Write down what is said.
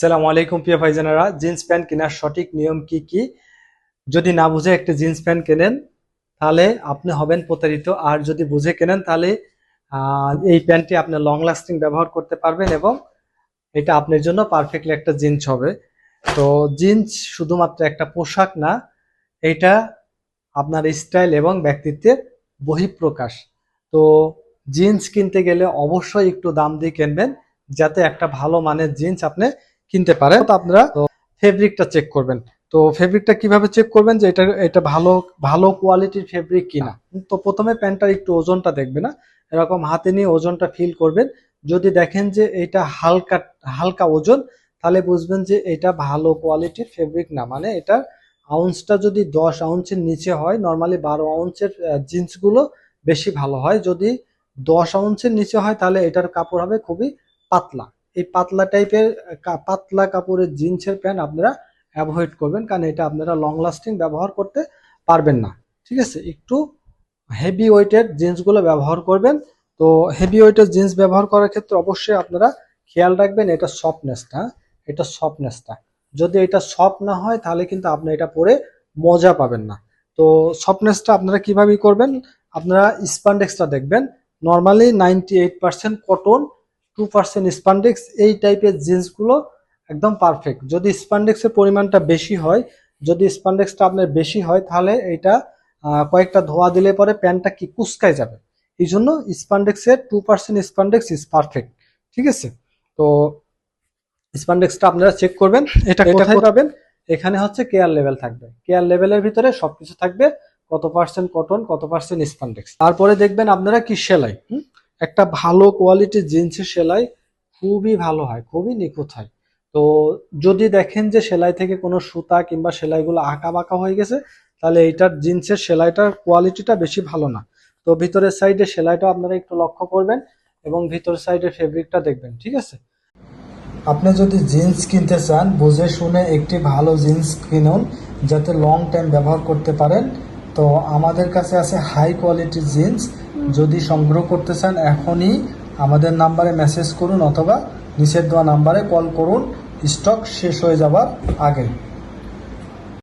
সালাম আলাইকুম প্রিয় ভাইজানারা, জিন্স প্যান্ট কেনার সঠিক নিয়ম কি কি? যদি না বুঝে একটা জিন্স প্যান্ট কেনেন, তাহলে আপনি হবেন প্রতারিত। আর যদি বুঝে কেনেন, তাহলে এই প্যান্টটি আপনি লং লাস্টিং ব্যবহার করতে পারবেন এবং এটা আপনার জন্য পারফেক্টলি একটা জিন্স হবে। তো জিন্স শুধুমাত্র একটা পোশাক না, এটা আপনার স্টাইল এবং ব্যক্তিত্বের বহিঃপ্রকাশ। তো জিন্স কিনতে গেলে অবশ্যই একটু দাম দিয়ে কিনবেন, যাতে একটা ভালো মানের জিন্স আপনি কিনতে পারেন তো আপনারা ফেব্রিকটা চেক করবেন। তো ফেব্রিকটা কীভাবে চেক করবেন যে এটা এটা ভালো ভালো কোয়ালিটির ফেব্রিক কিনা? তো প্রথমে প্যান্টটার একটু ওজনটা দেখবে না এরকম হাতে নিয়ে ওজনটা ফিল করবেন। যদি দেখেন যে এটা হালকা হালকা ওজন, তাহলে বুঝবেন যে এটা ভালো কোয়ালিটির ফেব্রিক না। মানে এটা আউন্সটা যদি দশ আউন্সের নিচে হয় নর্মালি বারো আউন্সের জিন্সগুলো বেশি ভালো হয়। যদি দশ আউন্সের নিচে হয়, তাহলে এটার কাপড় হবে খুবই পাতলা। এই পাতলা টাইপের পাতলা কাপড়ের জিন্সের প্যান্ট আপনারা অ্যাভয়েড করবেন, কারণ এটা আপনারা লং লাস্টিং ব্যবহার করতে পারবেন না। ঠিক আছে? একটু হেভি ওয়েটের জিন্সগুলো ব্যবহার করবেন। তো হেভি ওয়েটের জিন্স ব্যবহার করার ক্ষেত্রে অবশ্যই আপনারা খেয়াল রাখবেন, এটা সফটনেসটা এটা সফটনেসটা যদি এটা সফট না হয়, তাহলে কিন্তু আপনি এটা পরে মজা পাবেন না। তো সফটনেসটা আপনারা কীভাবে করবেন? আপনারা স্পান্ডেক্সটা দেখবেন। Normally ninety eight percent cotton two percent spandex এই টাইপের জিন্সগুলো একদম পারফেক্ট যদি স্পান্ডেক্সের পরিমাণটা বেশি হয় যদি স্পান্ডেক্সটা আপনার বেশি হয় তাহলে এটা কয়েকটা ধোয়া দিলে পরে প্যান্টটা কি কুচকায় যাবে। এই জন্য স্পান্ডেক্সের two percent spandex is perfect ঠিক আছে? তো স্পান্ডেক্সটা আপনারা চেক করবেন। এটা কোথায় পাবেন? এখানে হচ্ছে কেয়ার লেভেল থাকবে। কেয়ার লেভেলের ভিতরে সবকিছু থাকবে। কত পার্সেন্ট কটন কত পার্সেন্ট স্পান্ডেক্স তারপরে দেখবেন আপনারা কি সেলাই। হুম? একটা ভালো কোয়ালিটির জিন্সের সেলাই খুবই ভালো হয়, খুবই নিখুঁত হয়। তো যদি দেখেন যে সেলাই থেকে কোনো সুতা কিংবা সেলাইগুলো আঁকা বাঁকা হয়ে গেছে, তাহলে এইটার জিন্সের সেলাইটার কোয়ালিটিটা বেশি ভালো না। তো ভিতরের সাইডে সেলাইটা আপনারা একটু লক্ষ্য করবেন এবং ভিতরের সাইডের ফেব্রিকটা দেখবেন, ঠিক আছে? আপনি যদি জিন্স কিনতে চান, বুঝে শুনে একটি ভালো জিন্স কিনুন, যাতে লং টাইম ব্যবহার করতে পারেন। তো আমাদের কাছে আছে হাই কোয়ালিটির জিন্স যদি সংগ্রহ করতে চান, এখনই আমাদের নাম্বারে মেসেজ করুন অথবা নিচের দেওয়া নাম্বারে কল করুন। স্টক শেষ হয়ে যাবার আগে।